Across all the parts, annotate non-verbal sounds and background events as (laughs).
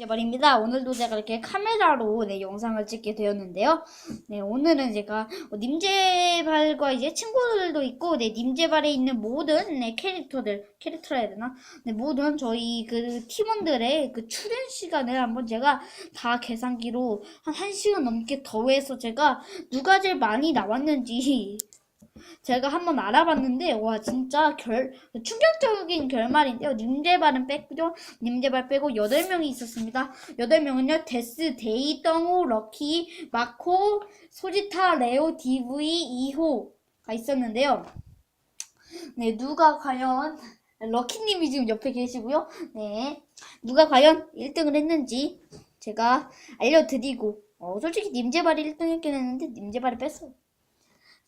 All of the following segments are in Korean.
네, 말입니다. 오늘도 제가 이렇게 카메라로 네, 영상을 찍게 되었는데요. 네, 오늘은 제가 어, 님제발과 이제 친구들도 있고, 네, 님제발에 있는 모든 네, 캐릭터들, 캐릭터라 해야 되나? 네, 모든 저희 그 팀원들의 그 출연 시간을 한번 제가 다 계산기로 한 1시간 넘게 더해서 제가 누가 제일 많이 나왔는지 제가 한번 알아봤는데, 와, 진짜 결, 충격적인 결말인데요. 님제발은 뺐고요. 님제발 빼고 8명이 있었습니다. 8명은요, 데스, 데이, 떵우, 럭키, 마코, 소지타, 레오, 디브이, 2호가 있었는데요. 네, 누가 과연, 럭키님이 지금 옆에 계시고요. 네, 누가 과연 1등을 했는지 제가 알려드리고, 어, 솔직히 님제발이 1등 했긴 했는데, 님제발이 뺐어요.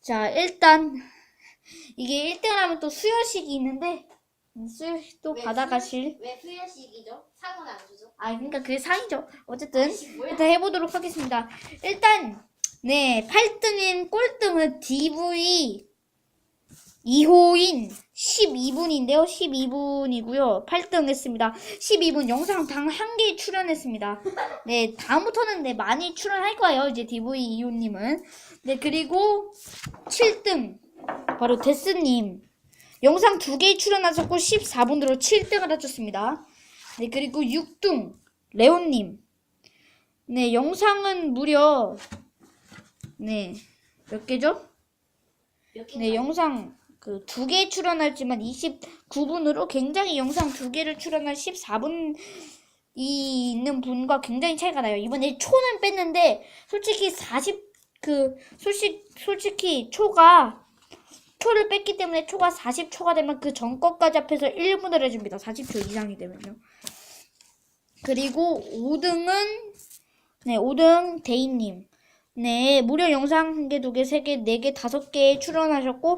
자, 일단, 이게 1등을 하면 또 수여식이 있는데, 음, 수여식도 왜 받아가실. 왜 수여식이죠? 상은 안 주죠? 아, 그러니까 그게 상이죠. 어쨌든, 아이씨, 뭐야? 일단 해보도록 하겠습니다. 일단, 네, 8등인 꼴등은 DV 2호인 12분인데요. 12분이고요. 8등 했습니다. 12분 영상 당 한 개 출연했습니다. 네, 다음부터는 네, 많이 출연할 거예요. 이제 DV 2호님은. 네, 그리고 7등. 바로 데스님. 영상 두 개 출연하셨고 14분으로 7등을 하셨습니다. 네, 그리고 6등. 레온님. 네, 영상은 무려, 네, 몇 개죠? 네, 영상 그 두 개 출연했지만 29분으로 굉장히 영상 두 개를 출연한 14분 이 있는 분과 굉장히 차이가 나요. 이번에 초는 뺐는데 솔직히 40 그 솔직 솔직히 초가 초를 뺐기 때문에 초가 40초가 되면 그전 것까지 합해서 1분을 해줍니다. 40초 이상이 되면요. 그리고 5등은 네 5등 데이님 네, 무료 영상 한 개, 두 개, 세 개, 네 개, 다섯 개 출연하셨고,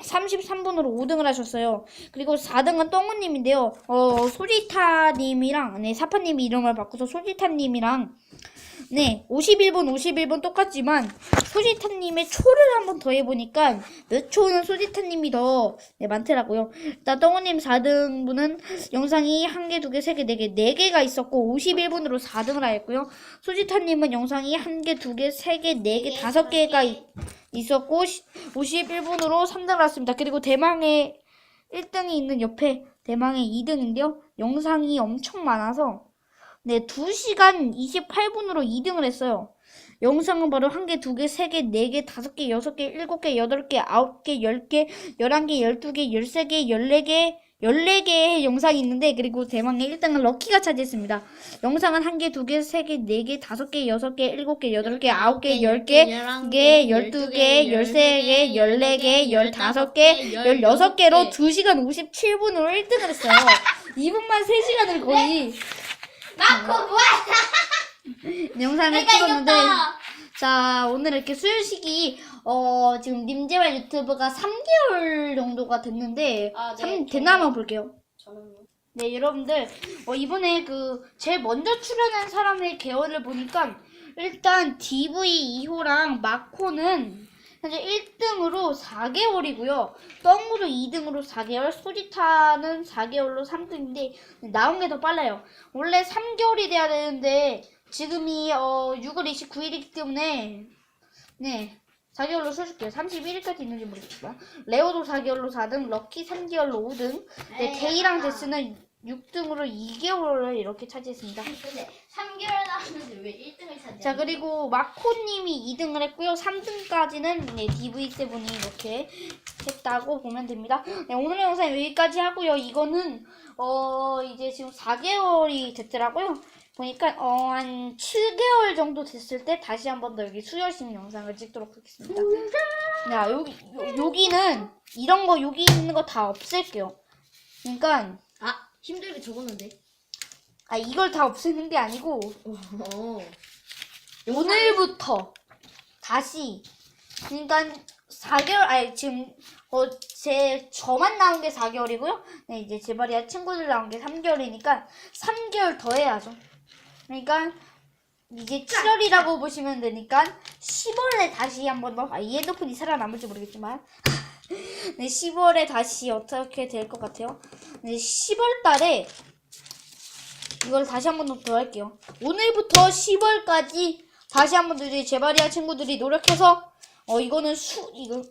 33분으로 5등을 하셨어요. 그리고 4등은 똥우님인데요. 어, 소지타님이랑, 네, 사파님이 이름을 바꿔서 소지타님이랑, 네, 51분, 51분 똑같지만, 소지타님의 초를 한번 더 해보니까, 몇 초는 소지타님이 더, 네, 많더라고요. 일단, 똥우님 4등분은 영상이 한 개, 두 개, 세 개, 네 개, 네 개가 있었고, 51분으로 4등을 하였고요. 소지타님은 영상이 한 개, 두 개, 세 개, 네 개, 다섯 개가 있- 있었고 51분으로 3등을 했습니다. 그리고 대망의 1등이 있는 옆에 대망의 2등인데요. 영상이 엄청 많아서 네, 2시간 28분으로 2등을 했어요. 영상은 바로 한 개, 두 개, 세 개, 네 개, 다섯 개, 여섯 개, 일곱 개, 여덟 개, 아홉 개, 열 개, 열한 개, 열두 개, 열세 개, 열네 개, 열네 개의 영상이 있는데 그리고 대망의 1등은 럭키가 차지했습니다. 영상은 한 개, 두 개, 세 개, 네 개, 다섯 개, 여섯 개, 일곱 개, 여덟 개, 아홉 개, 열 개, 개, 열두 개, 열세 개, 열네 개, 열다섯 개, 열여섯 개로 2시간 57분으로 1등을 했어요. 2분만 3시간을 거의 마코 뭐야? (laughs) 영상을 내가 찍었는데 이겼다. 자 오늘 이렇게 수요식이 어 지금 님제발 유튜브가 3개월 정도가 됐는데 아, 네. 삼 됐나 한번 볼게요. 저는요. 네, 여러분들, 어, 이번에 그, 제일 먼저 출연한 사람의 개월을 보니까, 일단 DV 2호랑 마코는 현재 1등으로 4개월이고요. 떵으로 2등으로 4개월, 소지타는 4개월로 3등인데, 나온 게 더 빨라요. 원래 3개월이 돼야 되는데, 지금이, 어, 6월 29일이기 때문에, 네. 4개월로 써줄게요. 31일까지 있는지 모르겠지만. 레오도 4개월로 4등, 럭키 3개월로 5등, 네, 데이랑 데스는 6등으로 2개월을 이렇게 차지했습니다. (laughs) 근데 3개월 남았는데 왜 1등을 차지? 자, 그리고 마코님이 2등을 했고요. 3등까지는 네, DV7이 이렇게 했다고 보면 됩니다. 네, 오늘 영상 여기까지 하고요. 이거는, 어, 이제 지금 4개월이 됐더라고요. 보니까, 어, 한 7개월 정도 됐을 때 다시 한 번 더 여기 수여식 영상을 찍도록 하겠습니다. 야, 여기, 요- 여기는, 이런 거, 여기 있는 거 다 없앨게요. 그러니까, 아 힘들게 적었는데. 아, 이걸 다 없애는 게 아니고, 오. 오늘부터 다시 그러니까 4개월 아니 지금 어제 저만 나온 게 4개월이고요. 네 이제 제발이야 친구들 나온 게 3개월이니까 3개월 더 해야죠. 그러니까 이제 7월이라고 보시면 되니까 10월에 다시 한번 더. 아, 이 핸드폰이 살아남을지 모르겠지만. (laughs) 네, 10월에 다시 어떻게 될 것 같아요? 네, 10월 달에 이걸 다시 한 번 더 할게요. 오늘부터 10월까지 다시 한 번 더 이제 제바리아 친구들이 노력해서 어 이거는 수 이거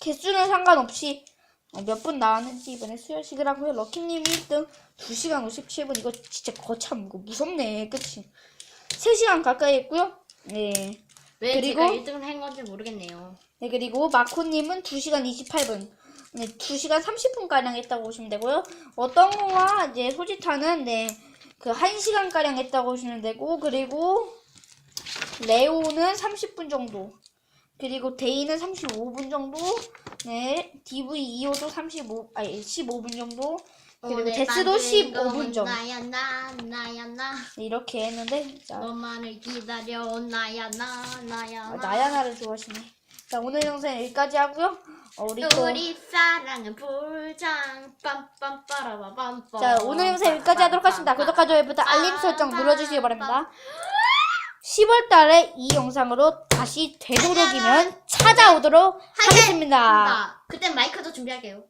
개수는 상관없이 어, 몇 분 나왔는지 이번에 수혈식을 하고요. 럭키님이 1등 2시간 57분 이거 진짜 거참 이거 무섭네 그치 3시간 가까이 했고요. 네. 왜 그리고- 제가 1등을 한 건지 모르겠네요. 네, 그리고 마코님은 2시간 28분. 네, 2시간 30분가량 했다고 보시면 되고요. 어떤 거와 이제 소지타는, 네, 그 1시간가량 했다고 보시면 되고, 그리고 레오는 30분 정도. 그리고 데이는 35분 정도. 네, DV2호도 35, 아니, 15분 정도. 그리고 데스도 만든 15분 건 정도. 나야 나 나야 나 네, 이렇게 했는데, 자, 너만을 기다려 나야 나 나야 아, 나 나야나를 좋아하시네. 자, 오늘 영상 여기까지 하고요. 어, 우리 또. 우리 사랑은 불장 빰빰빠라바빰빰 자, 오늘 영상 여기까지 하도록 하겠습니다. 구독과 좋아요 부탁 알림 설정 눌러주시기 바랍니다. 10월 달에 이 영상으로 다시 되도록이면 찾아오도록 하겠습니다. 그땐 마이크도 준비할게요.